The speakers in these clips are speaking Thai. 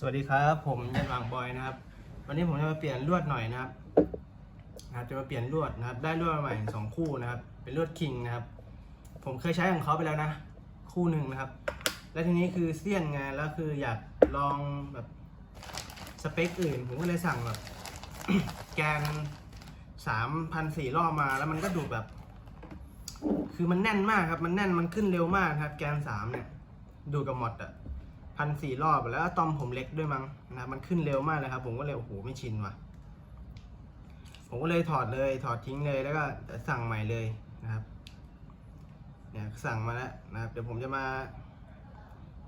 สวัสดีครับผมยันหวังบอยนะครับ วันนี้ผมจะมาเปลี่ยนลวดหน่อยนะครับนะครับจะมาเปลี่ยนลวดนะครับ ได้ลวดมาใหม่สองคู่นะครับ เป็นลวดคิงนะครับ ผมเคยใช้ของเขาไปแล้วนะ คู่หนึ่งนะครับ แล้วทีนี้คือเสี้ยนไงแล้วคืออยากลองแบบสเปคอื่น ผมก็เลยสั่งแบบแกนสามพันสี่รอบมาแล้วมันก็ดูแบบ คือมันแน่นมากครับ มันแน่นมันขึ้นเร็วมากครับ แกนสามเนี่ย ดูกับหมดอะ พันสี่รอบแล้วอะตอมผมเล็กด้วยมั้งนะมันขึ้นเร็วมากเลยครับ ผมก็เลยโอ้โหไม่ชินว่ะ ผมก็เลยถอดเลยถอดทิ้งเลยแล้วก็สั่งใหม่เลยนะครับเนี่ยสั่งมาแล้วนะครับเดี๋ยวผมจะมา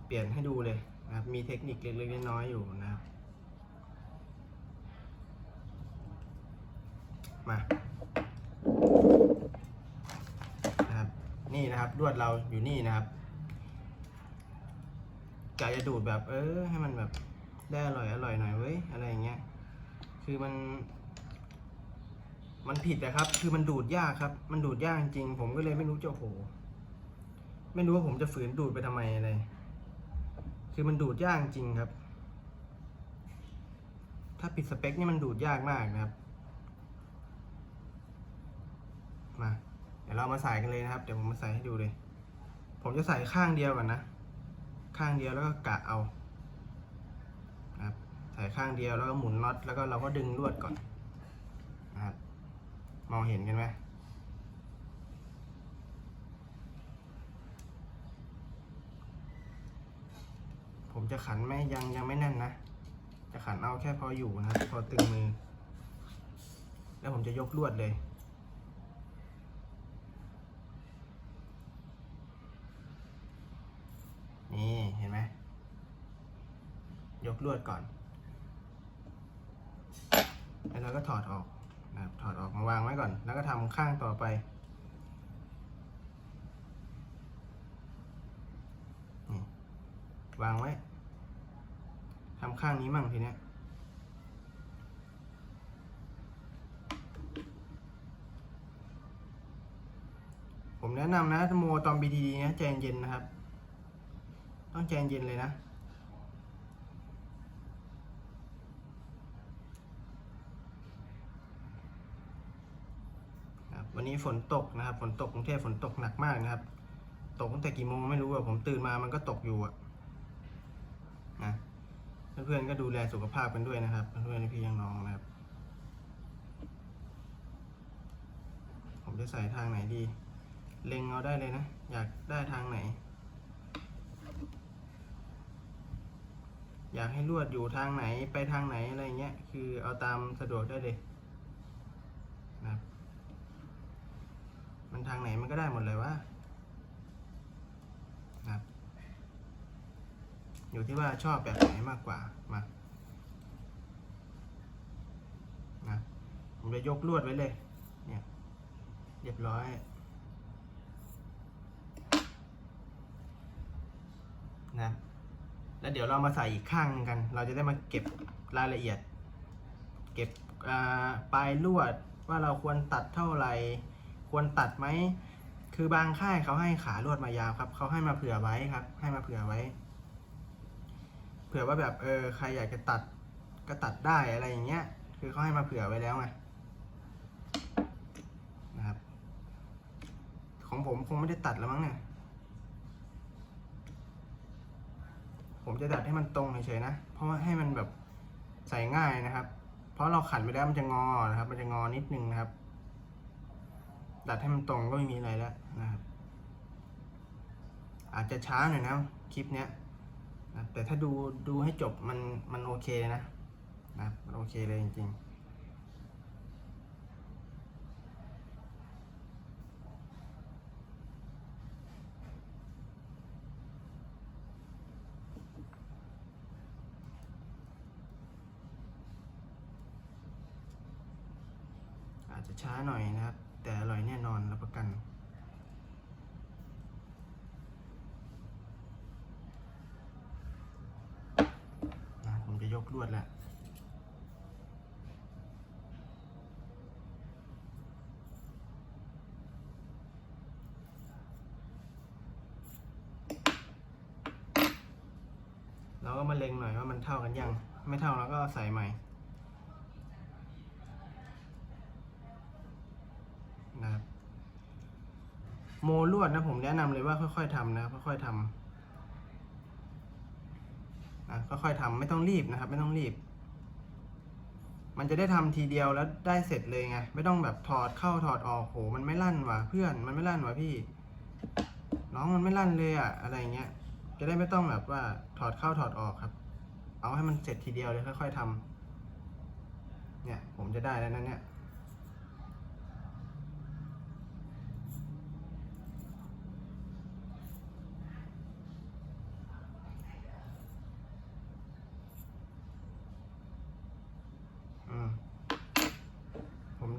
เปลี่ยนให้ดูเลยนะครับมีเทคนิคเล็กๆน้อยๆอยู่นะครับมานะครับนี่นะครับลวดเราอยู่นี่นะครับ กะจะดูดแบบ เออ ให้มันแบบได้อร่อยอร่อยหน่อยเว้ยอะไรอย่างเงี้ย คือมัน มันผิดนะครับ คือมันดูดยากครับ มันดูดยากจริงผมก็เลยไม่รู้จะโอ้โหไม่รู้ว่าผมจะฝืนดูดไปทำไมอะไร คือมันดูดยากจริงครับ ถ้าปิดสเปคนี่มันดูดยากมากนะครับ มา เดี๋ยวเรามาใส่กันเลยนะครับ เดี๋ยวผมมาใส่ให้ดูเลย ผมจะใส่ข้างเดียวก่อนนะ ข้างเดียวแล้วก็กะเอาครับใส่ข้างเดียวแล้วก็หมุนน็อตแล้วก็เราก็ดึงลวดก่อนนะครับมองเห็นกันไหมผมจะขันไม่ยังยังไม่แน่นนะ จะขันเอาแค่พออยู่นะพอตึงมือ แล้วผมจะยกลวดเลย นี่เห็นไหมยก ลวดก่อน แล้วเราก็ถอดออกนะครับถอดออกมาวางไว้ก่อน แล้วก็ทำข้างต่อไปวางไว้ทำข้างนี้มั่งทีเนี้ยผมแนะนำนะโมตอน BTD นะใจเย็นนะครับ ต้องใจเย็นเลยนะ ครับ วันนี้ฝนตกนะครับ ฝนตกกรุงเทพฝนตกหนักมากนะครับ ตกตั้งแต่กี่โมงไม่รู้อะผมตื่นมามันก็ตกอยู่อะนะเพื่อนๆก็ดูแลสุขภาพกันด้วยนะครับ เพื่อนๆพี่ยังน้องนะครับ ผมจะใส่ทางไหนดีเล็งเอาได้เลยนะ อยากได้ทางไหน อยากให้ลวดอยู่ทางไหนไปทางไหนอะไรเงี้ย คือเอาตามสะดวกได้เลยนะครับ มันทางไหนมันก็ได้หมดเลยวะครับ อยู่ที่ว่าชอบแบบไหนมากกว่า มานะผมจะยกลวดไว้เลย เนี่ย เรียบร้อยนะแล้วเดี๋ยวเรามาใส่อีกข้างนึงกัน เราจะได้มาเก็บรายละเอียด เก็บปลายลวดว่าเราควรตัดเท่าไหร่ ควรตัดไหม คือบางค่ายเขาให้ขาลวดมายาวครับเขาให้มาเผื่อไว้ครับ ให้มาเผื่อไว้ เผื่อว่าแบบเออใครอยากจะตัดก็ตัดได้อะไรอย่างเงี้ย คือเขาให้มาเผื่อไว้แล้วไงนะครับ ของผมคงไม่ได้ตัดแล้วมั้งเนี่ย ผมจะดัดให้มันตรงเฉยๆนะ เพราะว่าให้มันแบบใส่ง่ายนะครับ เพราะเราขันไปแล้วมันจะงอนะครับ มันจะงอนิดนึงนะครับ ดัดให้มันตรงก็ไม่มีอะไรแล้วนะครับ อาจจะช้าหน่อยนะคลิปเนี้ยนะแต่ถ้าดูดูให้จบมันมันโอเคนะนะมันโอเคเลยจริงๆอาจจะช้าหน่อยนะครับ แต่อร่อยแน่นอนรับประกัน นะผมจะยกลวดแหล้วเราก็มาเล็งหน่อยว่ามันเท่ากันยัง ไม่เท่าแล้วก็ใส่ใหม่นะครับ โมลวดนะผมแนะนำเลยว่าค่อยๆทำนะครับค่อยๆทำนะค่อยๆทำไม่ต้องรีบนะครับ ไม่ต้องรีบ มันจะได้ทำทีเดียวแล้วได้เสร็จเลยไงไม่ต้องแบบถอดเข้าถอดออกโหมันไม่ลั่นว่ะเพื่อนมันไม่ลั่นว่ะพี่ น้องมันไม่ลั่นเลยอะอะไรเงี้ยจะได้ไม่ต้องแบบว่าถอดเข้าถอดออกครับ เอาให้มันเสร็จทีเดียวเลยค่อย ๆทำเนี่ยผมจะได้แล้วนะเนี่ย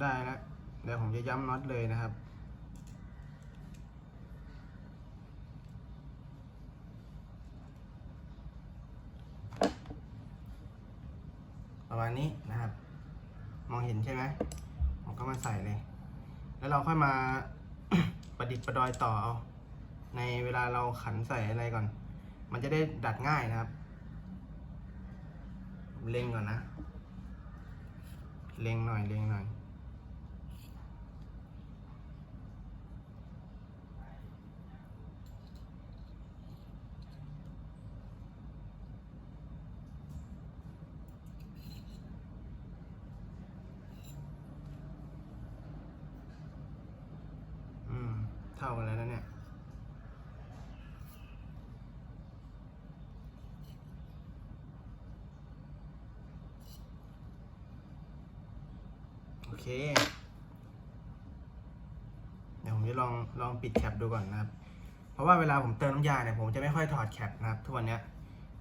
ได้แล้วเดี๋ยวผมจะย้ำน็อตเลยนะครับ ประมาณนี้นะครับ มองเห็นใช่ไหมผมก็มาใส่เลย แล้วเราค่อยมาประดิษฐ์ประดอยต่อเอาในเวลาเราขันใส่อะไรก่อน มันจะได้ดัดง่ายนะครับ เล็งก่อนนะ เล็งหน่อย เล็งหน่อย อืม เท่ากันแล้วนะเนี่ยโอเค เดี๋ยวผมจะลองลองปิดแคปดูก่อนนะครับ เพราะว่าเวลาผมเติมน้ำยาเนี่ยผมจะไม่ค่อยถอดแคปนะครับทุกวันเนี้ย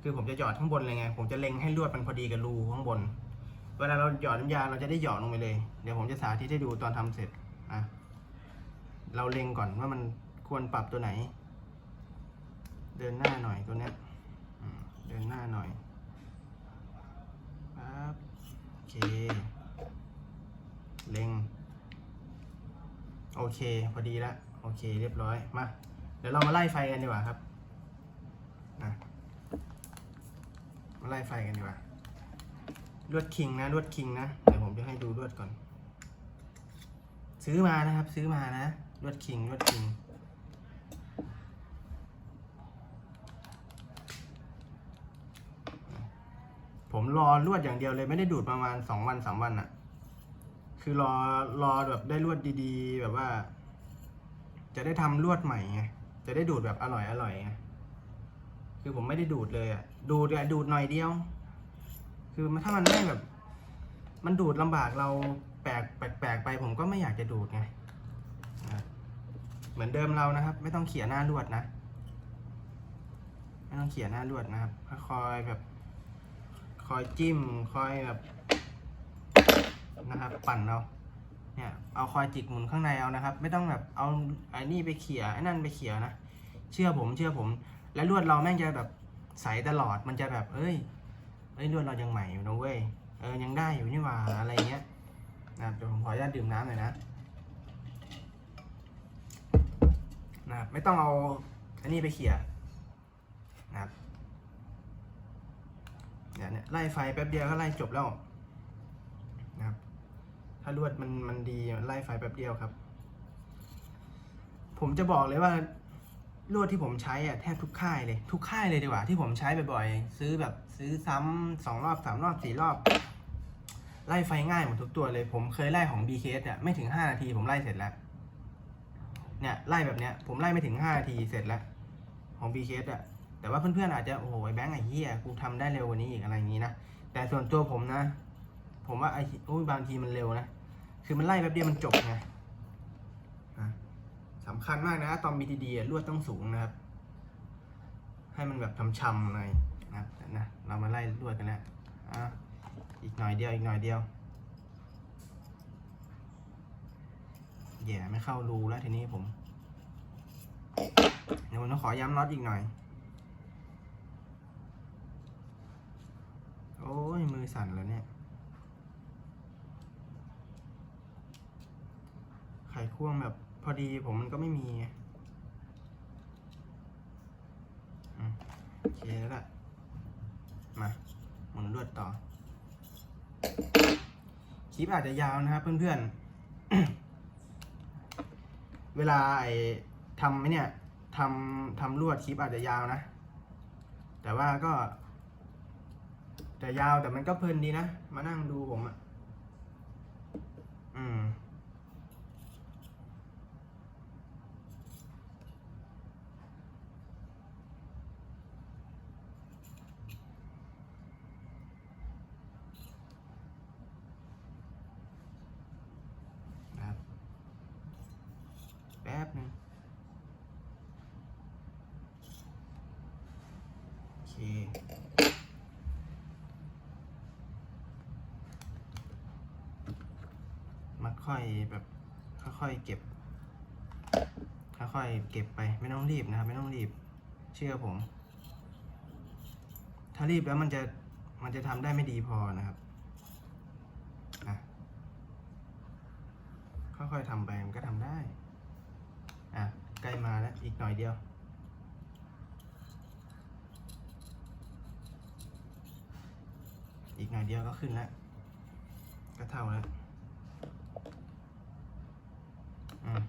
คือผมจะหยอดข้างบนเลยไง ผมจะเล็งให้ลวดมันพอดีกับรูข้างบน เวลาเราหยอดน้ำยาเราจะได้หยอดลงไปเลย เดี๋ยวผมจะสาธิตให้ดูตอนทำเสร็จอะ เราเล็งก่อนว่ามันควรปรับตัวไหน เดินหน้าหน่อยตัวเนี้ยเดินหน้าหน่อยครับโอเค เล็ง โอเค พอดีละโอเค เรียบร้อย มา เดี๋ยวเรามาไล่ไฟกันดีกว่าครับนะมาไล่ไฟกันดีกว่าลวดคิงนะลวดคิงนะ เดี๋ยวผมจะให้ดูลวดก่อน ซื้อมานะครับ ซื้อมานะ ลวดคิงลวดคิงผมรอลวดอย่างเดียวเลยไม่ได้ดูดประมาณสองวันสามวันอะคือรอรอแบบได้ลวดดีๆ แบบว่า จะได้ทำลวดใหม่ไงจะได้ดูดแบบอร่อยอร่อยไงคือผมไม่ได้ดูดเลยอะดูดอะดูดหน่อยเดียว คือมันถ้ามันไม่แบบ มันดูดลำบากเราแปลกแปลกไป ผมก็ไม่อยากจะดูดไง เหมือนเดิมเรานะครับ ไม่ต้องเขี่ยหน้าลวดนะ ไม่ต้องเขี่ยหน้าลวดนะครับคอยแบบคอยจิ้มคอยแบบนะครับปั่นเอาเนี่ยเอาคอยจิกหมุนข้างในเอานะครับ ไม่ต้องแบบเอาไอ้นี่ไปเขี่ยไอ้นั่นไปเขี่ยนะเชื่อผมเชื่อผม และลวดเราแม่งจะแบบใสตลอดมันจะแบบเอ้ยเอ้ยลวดเรายังใหม่อยู่นะเว้ยเออยังได้อยู่นี่หว่าอะไรเงี้ยนะเดี๋ยวผมขออนุญาตดื่มน้ำหน่อยนะ นะครับไม่ต้องเอาอันนี้ไปเขี่ยนะครับเนี่ยเนี่ยไล่ไฟแป๊บเดียวก็ไล่จบแล้วนะครับ ถ้าลวดมันมันดีไล่ไฟแป๊บเดียวครับ ผมจะบอกเลยว่าลวดที่ผมใช้อะแทบทุกค่ายเลยทุกค่ายเลยดีกว่า ที่ผมใช้บ่อยๆซื้อแบบซื้อซ้ำสองรอบสามรอบสี่รอบ ไล่ไฟง่ายหมดทุกตัวเลย ผมเคยไล่ของ BKS เนี่ยไม่ถึงห้านาทีผมไล่เสร็จแล้ว เนี่ยไล่แบบเนี้ยผมไล่ไม่ถึงห้านาทีเสร็จแล้ว ของ BKS อะแต่ว่าเพื่อนๆอาจจะโอ้โหไอ้แบงค์ไอ้เหี้ยกูทำได้เร็วกว่านี้อีกอะไรอย่างนี้นะแต่ส่วนตัวผมนะ ผมว่าไอ้โอ้ยบางทีมันเร็วนะคือมันไล่แป๊บเดียวมันจบไงสำคัญมากนะตอน BTD อะลวดต้องสูงนะครับ ให้มันแบบช้ำๆหน่อยนะครับนะเรามาไล่ลวดกันแล้วอะอีกหน่อยเดียวอีกหน่อยเดียว แย่ไม่เข้ารูแล้วทีนี้ผม เดี๋ยวผมต้องขอย้ำน็อตอีกหน่อย โอ้ย มือสั่นแล้วเนี่ย ไขควงแบบพอดีผมมันก็ไม่มีโอเคแล้วล่ะ มาหมุนลวดต่อ คลิปอาจจะยาวนะครับเพื่อนๆ เวลาไอ้ทำไอ้เนี่ยทำทำลวดคลิปอาจจะยาวนะ แต่ว่าก็จะยาวแต่มันก็เพลินดีนะ มานั่งดูผมอะ่ะ อืม นะครับ แป๊บหนึงโอเค มัด ค่อยแบบค่อยๆเก็บ ค่อยๆเก็บไปไม่ต้องรีบนะครับ ไม่ต้องรีบเชื่อผม ถ้ารีบแล้วมันจะมันจะทำได้ไม่ดีพอนะครับค่อยๆทำไปมันก็ทำได้ อะ ใกล้มาแล้ว อีกหน่อยเดียว อีกหน่อยเดียวก็ขึ้นแล้ว ก็เท่าแล้ว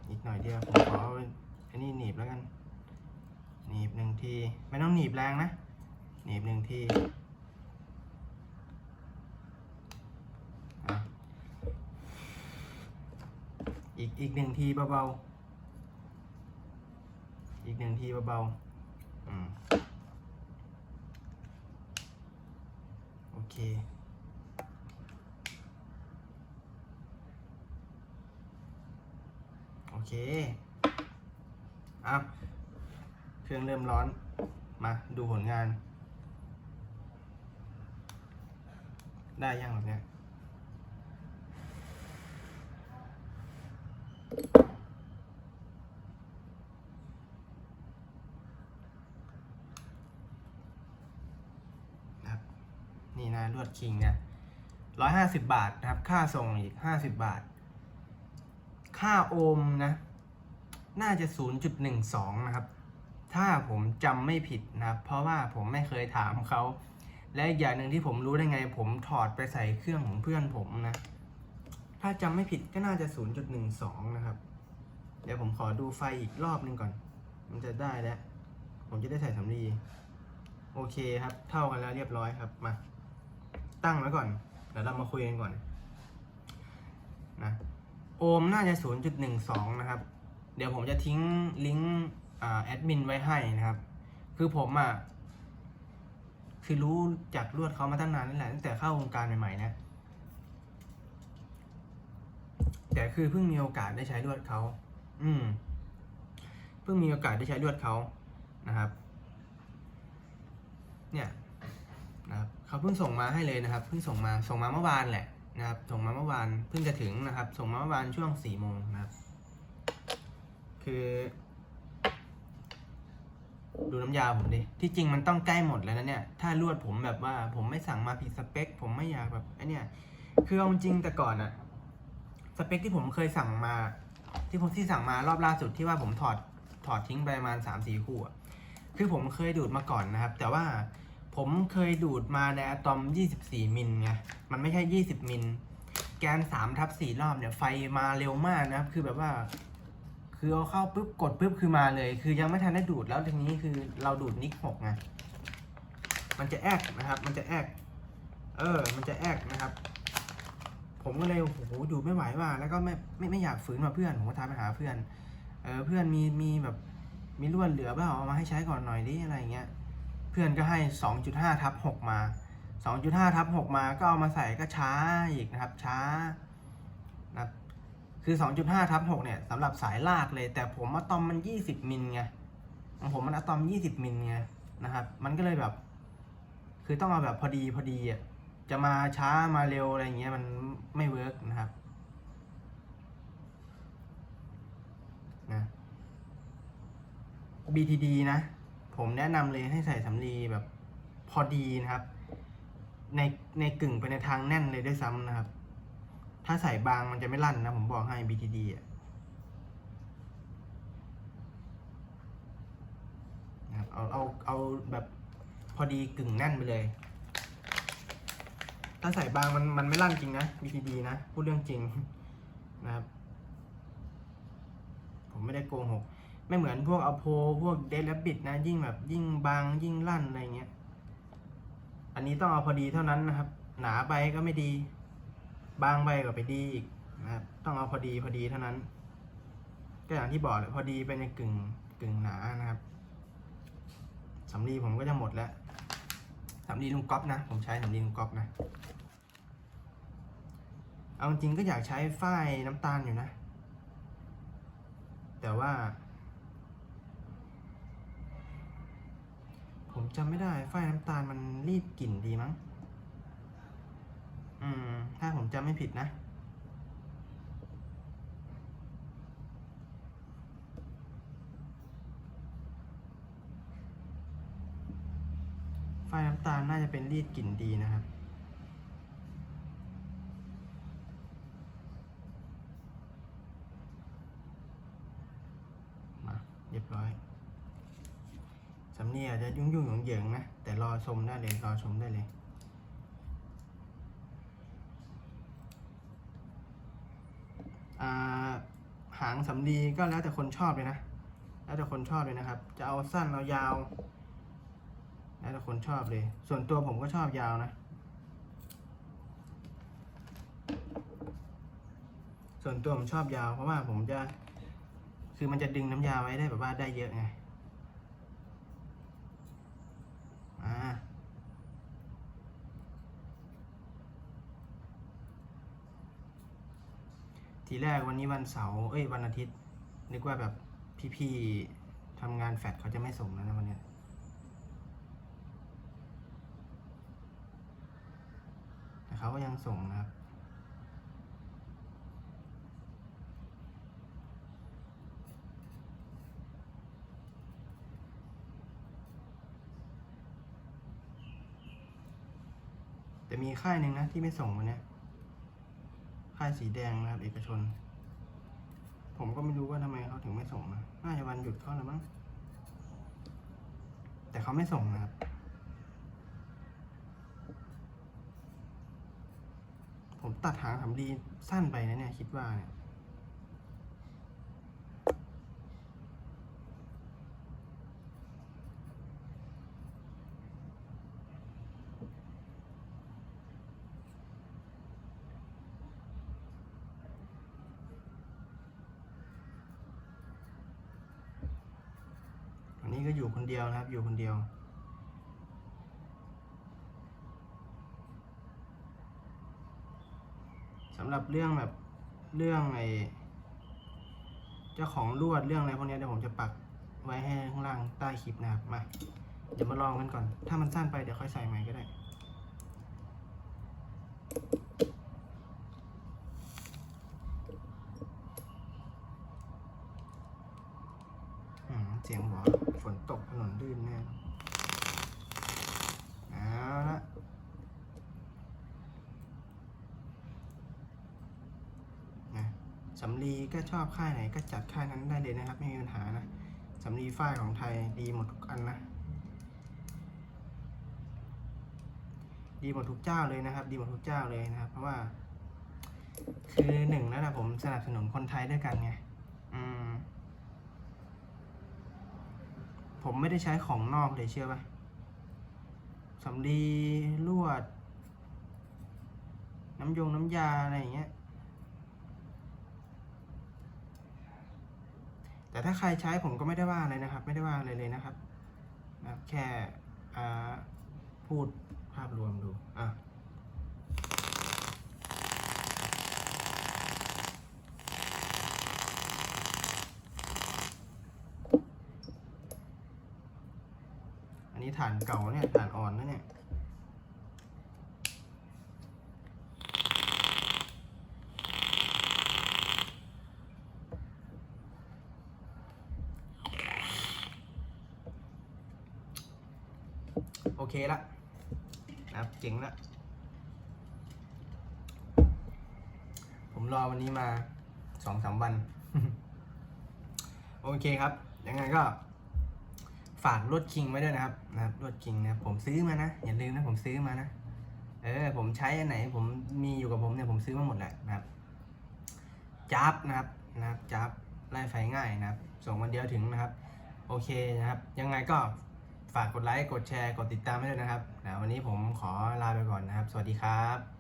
อีกหน่อยเดียวผมขออันนี้หนีบแล้วกันหนีบหนึ่งที ไม่ต้องหนีบแรงนะ หนีบหนึ่งทีอีกอีกหนึ่งทีเบาๆ อีกหนึ่งทีเบาๆอโอเค โอ เคอะเครื่องเริ่มร้อน มาดูผลงาน ได้ยังแบบเนี้ยนี่นะลวดคิงเนี่ยร้อยห้าสิบบาทนะครับ ค่าส่งอีกห้าสิบบาท ค่าโอห์มนะ น่าจะ 0.12 นะครับ ถ้าผมจำไม่ผิดนะเพราะว่าผมไม่เคยถามเขา และอีกอย่างหนึ่งที่ผมรู้ได้ไง ผมถอดไปใส่เครื่องของเพื่อนผมนะ ถ้าจำไม่ผิดก็น่าจะ 0.12 นะครับ เดี๋ยวผมขอดูไฟอีกรอบหนึงก่อน มันจะได้แล้ว ผมจะได้ใส่สำลีโอเคครับ เท่ากันแล้วเรียบร้อยครับ มา ตั้งไว้ก่อน เดี๋ยวเรามาคุยกันก่อน นะ โอห์มน่าจะ 0.12 นะครับ เดี๋ยวผมจะทิ้งลิงก์อ่าแอดมินไว้ให้นะครับ คือผมอะคือรู้จากลวดเขามาตั้งนานนั่นแหละตั้งแต่เข้าวงการใหม่ๆนะแต่คือเพิ่งมีโอกาสได้ใช้ลวดเขาอืม เพิ่งมีโอกาสได้ใช้ลวดเขานะครับ เนี่ยนะครับเขาเพิ่งส่งมาให้เลยนะครับ เพิ่งส่งมาส่งมาเมื่อวานแหละ นะครับส่งมาเมื่อวานเพิ่งจะถึงนะครับ ส่งมาเมื่อวานช่วงสี่โมงนะครับ คือ ดูน้ำยาผมดิที่จริงมันต้องใกล้หมดแล้วนะเนี่ยถ้าลวดผมแบบว่า ผมไม่สั่งมาผิดสเปค ผมไม่อยากแบบไอเนี่ยคือเอาจริงแต่ก่อนอะสเปคที่ผมเคยสั่งมา ที่ผมที่สั่งมารอบล่าสุดที่ว่าผมถอดถอดทิ้งไปประมาณสามสี่คู่อะคือผมเคยดูดมาก่อนนะครับ แต่ว่า ผมเคยดูดมาในอะตอม 24 มิลไง มันไม่ใช่ 20 มิล แกน3ทับ4รอบเนี่ย ไฟมาเร็วมากนะครับ คือแบบว่า คือเอาเข้าปุ๊บกดปุ๊บคือมาเลย คือยังไม่ทันได้ดูดแล้วทีนี้คือเราดูดนิกหกไง มันจะแอกนะครับ มันจะแอกเออ มันจะแอกนะครับ ผมก็เลยโอ้โหดูดไม่ไหวว่ะแล้วก็ไม่ไม่ไม่อยากฝืนมาเพื่อน ผมก็ทักไปหาเพื่อน เออ เพื่อนมีมีแบบมีลวดเหลือเปล่าเอามาให้ใช้ก่อนหน่อยดิอะไรเงี้ย พื่อนก็ให้ 2.5ทับ6มา 2.5ทับ6มาก็เอามาใส่ก็ช้าอีกนะครับช้านะครับคือ 2.5ทับ6เนี่ยสำหรับสายลากเลย แต่ผมอะตอมมัน 20มิลไงของผมมันอะตอม 20มิลไงนะครับ มันก็เลยแบบ คือต้องเอาแบบพอดีพอดีอะจะมาช้ามาเร็วอะไรเงี้ยมันไม่เวิร์กนะครับนะ BTD นะ ผมแนะนำเลยให้ใส่สำลีแบบพอดีนะครับ ในในกึ่งไปในทางแน่นเลยด้วยซ้ำนะครับ ถ้าใส่บางมันจะไม่ลั่นนะ ผมบอกให้ BTD อะนะครับเอาเอาเอาแบบพอดีกึ่งแน่นไปเลย ถ้าใส่บางมันมันไม่ลั่นจริงนะ VTD นะ พูดเรื่องจริงนะครับ ผมไม่ได้โกหก ไม่เหมือนพวกเอาโพพวกเดลบิดนะ ยิ่งแบบยิ่งบางยิ่งลั่นอะไรเงี้ย อันนี้ต้องเอาพอดีเท่านั้นนะครับ หนาไปก็ไม่ดี บางไปก็ไปดีอีกนะครับ ต้องเอาพอดีพอดีเท่านั้น ก็อย่างที่บอกแหละพอดีเป็นในกึ่งกึ่งหนานะครับสำลีผมก็จะหมดแล้วสำลีลุงก๊อฟนะ ผมใช้สำลีลุงก๊อฟนะ เอาจริงก็อยากใช้ฝ้ายน้ำตาลอยู่นะ แต่ว่า ผมจำไม่ได้ฝ้ายน้ำตาลมันรีดกลิ่นดีมั้ง อืม ถ้าผมจำไม่ผิดนะ ฝ้ายน้ำตาลน่าจะเป็นรีดกลิ่นดีนะครับ มาเรียบร้อย สำเนี จยุ่งยุ่งหยงเหยิงๆนะ แต่รอชมได้เลย รอชมได้เลย หางสำลีก็แล้วแต่คนชอบเลยนะ แล้วแต่คนชอบเลยนะครับ จะเอาสั้นเอายาว แล้วแต่คนชอบเลย ส่วนตัวผมก็ชอบยาวนะ ส่วนตัวผมชอบยาวเพราะว่าผมจะ คือมันจะดึงน้ำยาไว้ได้แบบว่าได้เยอะไง อ่า ทีแรกวันนี้วันเสาร์เอ้ยวันอาทิตย์ นึกว่าแบบพี่ๆทำงานแฟดเขาจะไม่ส่งแล้วนะวันเนี้ยแต่เขาก็ยังส่งนะครับแต่มีค่ายหนึ่งนะที่ไม่ส่งวันนี้ ค่ายสีแดงนะครับ เอกชน ผมก็ไม่รู้ว่าทำไมเขาถึงไม่ส่งนะน่าจะวันหยุดเขาหรือมั้งแต่เขาไม่ส่งนะครับ ผมตัดหางสำลีสั้นไปนะเนี่ยคิดว่าเนี่ย ก็อยู่คนเดียวนะครับ อยู่คนเดียว สำหรับเรื่องแบบเรื่องไอเจ้าของลวดเรื่องอะไรพวกนี้เดี๋ยวผมจะปักไว้ให้ข้างล่างใต้คลิปนะครับมาเดี๋ยวมาลองกันก่อน ถ้ามันสั้นไปเดี๋ยวค่อยใส่ใหม่ก็ได้ อืมเสียงหัวฝนตกถนน ลื่นแน่เอาละนะสำลีก็ชอบค่ายไหนก็จัดค่ายนั้นได้เลยนะครับ ไม่มีปัญหานะสำลีฝ้ายของไทยดีหมดทุกอันนะ ดีหมดทุกเจ้าเลยนะครับ ดีหมดทุกเจ้าเลยนะครับ เพราะว่า คือหนึ่งแล้วนะผมสนับสนุนคนไทยด้วยกันไงอืม ผมไม่ได้ใช้ของนอกเลยเชื่อปะสำลีลวด น้ำยงน้ำยา อะไรอย่างเงี้ย แต่ถ้าใครใช้ผมก็ไม่ได้ว่าอะไรนะครับ ไม่ได้ว่าอะไรเลยนะครับนะแค่พูดภาพรวมดูอะ ฐานเก่าเนี่ยฐานอ่อนนะเนี่ยโอเคละนะครับเจ๋งละผมรอวันนี้มาสองสามวัน โอเคครับ ยังไงก็ ฝากรถคิงไว้ด้วยนะครับนะครับรถคิงนะครับผมซื้อมานะอย่าลืมนะผมซื้อมานะเออผมใช้อันไหนผมมีอยู่กับผมเนี่ยผมซื้อมาหมดแหละนะครับจับนะครับนะครับจับไล่ไฟง่ายนะครับ ส่งวันเดียวถึงนะครับ โอเคนะครับ ยังไงก็ฝากกดไลค์กดแชร์กดติดตามให้ด้วยนะครับนะวันนี้ผมขอลาไปก่อนนะครับ สวัสดีครับ